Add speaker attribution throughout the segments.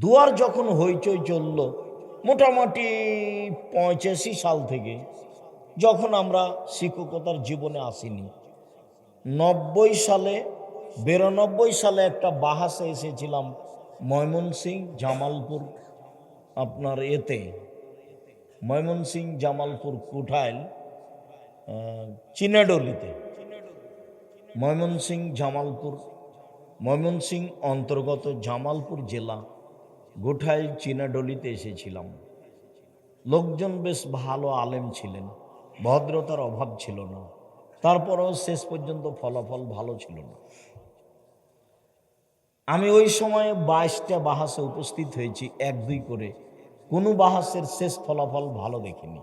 Speaker 1: দুয়ার যখন হইচই চলল, মোটামুটি পঁচাশি সাল থেকে যখন আমরা শিক্ষকতার জীবনে আসিনি। নব্বই সালে, বিরানব্বই সালে একটা বাহাসে এসেছিলাম ময়মনসিং জামালপুর আপনার এতে। ময়মনসিং জামালপুর কুঠাইল চিনাডলিতে। ময়মনসিং জামালপুর, ময়মনসিং অন্তর্গত জামালপুর জেলা। গোঠাইল চিনাডলিতে এসেছিলাম। লোকজন বেশ ভালো আলেম ছিলেন, ভদ্রতার অভাব ছিল না, তারপরেও শেষ পর্যন্ত ফলাফল ভালো ছিল না। আমি ওই সময়ে বাইশটা বাহাসে উপস্থিত হয়েছি, এক দুই করে। কোনো বাহাসের শেষ ফলাফল ভালো দেখিনি।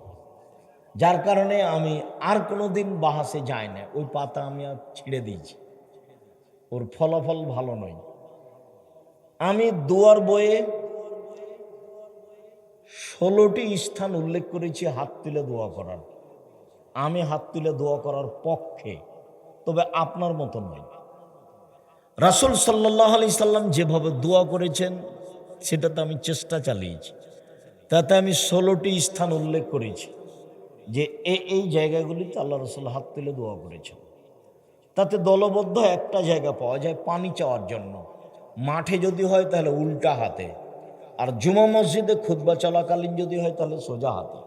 Speaker 1: যার কারণে আমি আর কোনো দিন বাহাসে যাই না, ওই পাতা আমি আর ছিঁড়ে দিয়েছি। ওর ফলাফল ভালো নয়। আমি দুয়ার বইয়ে ষোলোটি স্থান উল্লেখ করেছি, হাত তুলে দোয়া করার। আমি হাত তুলে দোয়া করার পক্ষে, তবে আপনার মতো নয় রাসুল সাল্লাহ আলি সাল্লাম যেভাবে দোয়া করেছেন, সেটাতে আমি চেষ্টা চালিয়েছি। তাতে আমি ষোলোটি স্থান উল্লেখ করেছি, যে এ, এই জায়গাগুলিতে আল্লাহ রসুল হাত তুলে দোয়া করেছেন। তাতে দলবদ্ধ একটা জায়গা পাওয়া যায় পানি চাওয়ার জন্য। মাঠে যদি হয় তাহলে উল্টা হাতে। আর জুমা মসজিদে খুতবা চলাকালীন যদি হয়, তাহলে সোজা হাতে।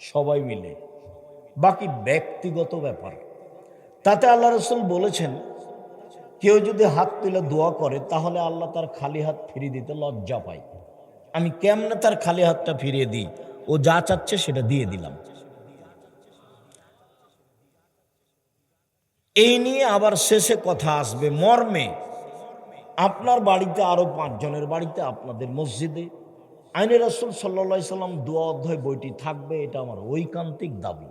Speaker 1: সবাই মিলে। বাকি ব্যক্তিগত ব্যাপার। তাতে আল্লাহ রসুল বলেছেন, কেউ যদি হাত তুলে দোয়া করে, তাহলে আল্লাহ তার খালি হাত ফিরিয়ে দিতে লজ্জা পায়। আমি কেমনে তার খালি হাতটা ফিরিয়ে দিই? ও যা চাচ্ছে সেটা দিয়ে দিলাম। এই নিয়ে আবার শেষে কথা আসবে। মর্মে আপনার বাড়িতে আরও পাঁচজনের বাড়িতে, আপনাদের মসজিদে। আইনে রসুল সাল্লা সাল্লাম দোয়া অধ্যায় বইটি থাকবে, এটা আমার ঐকান্তিক দাবি।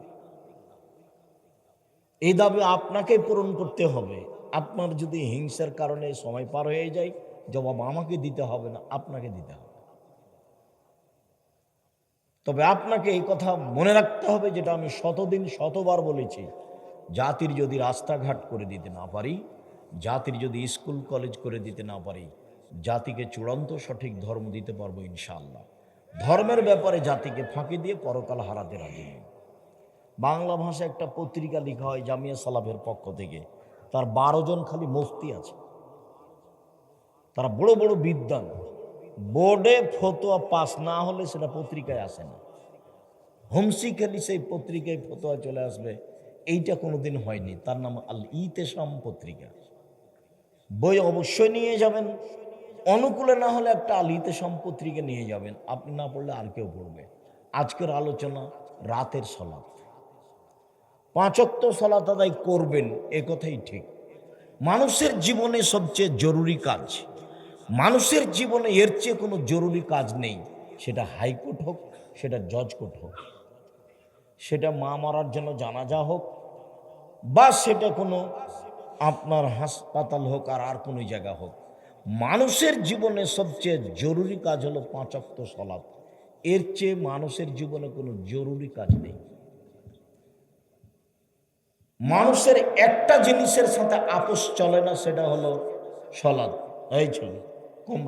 Speaker 1: এই দাবি আপনাকে পূরণ করতে হবে। আপনার যদি হিংসার কারণে সময় পার হয়ে যায়, জবাব আমাকে দিতে হবে না, আপনাকে দিতে হবে। তবে আপনাকে এই কথা মনে রাখতে হবে, যেটা আমি শতদিন, শতবার বলেছি। জাতির যদি রাস্তাঘাট করে দিতে না পারি জাতির যদি স্কুল, কলেজ করে দিতে না পারি, জাতিকে চূড়ান্ত সঠিক ধর্ম দিতে পারব ইনশাআল্লাহ। ধর্মের ব্যাপারে জাতিকে ফাঁকি দিয়ে পরকাল হারাতে রাজি বাংলা ভাষায় একটা পত্রিকা লেখা হয় জামিয়া সালাফের পক্ষ থেকে। তার বারো জন খালি মুফতি আছে। তারা বড় বড় বিদ্যান বোর্ডে ফতোয়া পাস না হলে সেটা পত্রিকায় আসে না। হুমসি খেলি সেই পত্রিকায় ফতোয়া চলে আসবে। এইটা কোনোদিন হয়নি। তার নাম আল ইতেসাম পত্রিকা। বই অবশ্যই নিয়ে যাবেন। অনুকূলে না হলে একটা আলিতে ইতেসাম পত্রিকা নিয়ে যাবেন। আপনি না পড়লে আর কেউ পড়বে। আজকের আলোচনা রাতের সলাপ। পাঁচক্ত সলাত আদায় করবেন, এ কথাই ঠিক। মানুষের জীবনে সবচেয়ে জরুরি কাজ, মানুষের জীবনে এর চেয়ে কোনো জরুরি কাজ নেই। সেটা হাইকোর্ট হোক, সেটা জজ কোর্ট হোক। সেটা মা মারার জন্য জানাজা হোক, বা সেটা কোনো আপনার হাসপাতাল হোক আর আর কোনো জায়গা হোক, মানুষের জীবনে সবচেয়ে জরুরি কাজ হলো পাঁচক্ত সলাপ। এর চেয়ে মানুষের জীবনে কোনো জরুরি কাজ নেই। মানুষের একটা জিনিসের সাথে আপোষ চলে না, সেটা হলো সলাদ এই চলে কম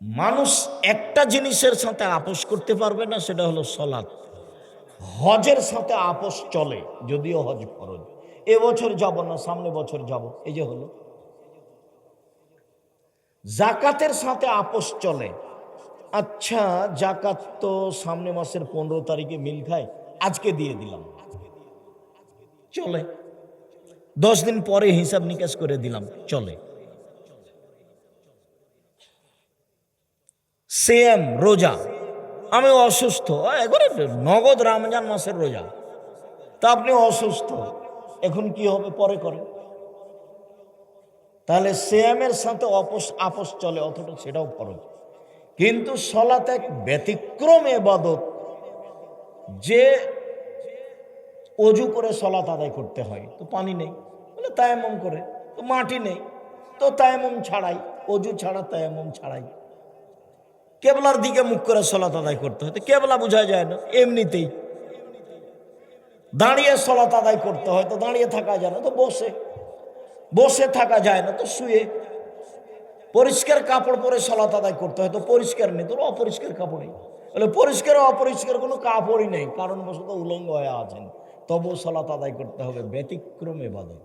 Speaker 1: মানুষ একটা জিনিসের সাথে আপোষ করতে পারবে না, সেটা হলো সলাদ হজের সাথে আপোষ চলে, যদিও হজ ফরজ। এবছর যাব না, সামনে বছর যাব। এই যে হলো। জাকাতের সাথে আপোষ চলে। আচ্ছা জাকাত তো সামনে মাসের পনেরো তারিখে মিল খায়, আজকে দিয়ে দিলাম। চলে। দশ দিন পরে হিসাব নিকাশ করে দিলাম, চলে। সেম রোজা। আমি অসুস্থ নগদ রমজান মাসের রোজা। তা আপনি অসুস্থ। এখন কি হবে? পরে করে। তাহলে সেমের সাথে অপস আপোষ চলে, অথচ সেটাও ফরজ। কিন্তু সলাত এক ব্যতিক্রম এবাদত, যে অজু করে সলাত আদায় করতে হয়। তো পানি নেই, বলে তায়ামম করে। তো মাটি নেই, তো তায়ামম ছাড়াই, অজু ছাড়া তায়ামম ছাড়াই। কেবলার দিকে মুখ করে সলাত আদায় করতে হয়। তো কেবলা বোঝা যায় না, এমনিতেই। দাঁড়িয়ে সলাত আদায় করতে হয়, তো দাঁড়িয়ে থাকা যায় না, তো বসে। বসে থাকা যায় না, তো শুয়ে। পরিষ্কার কাপড় পরে সলাত আদায় করতে হয়, তো পরিষ্কার নেই, তোর অপরিষ্কার কাপড়ই বলে, পরিষ্কার অপরিষ্কার কোনো কাপড়ই নেই, কারণবশত উলঙ্গ হয়ে আছেন। তবু সলাত আদায় করতে হবে, ব্যতিক্রমে এবাদত।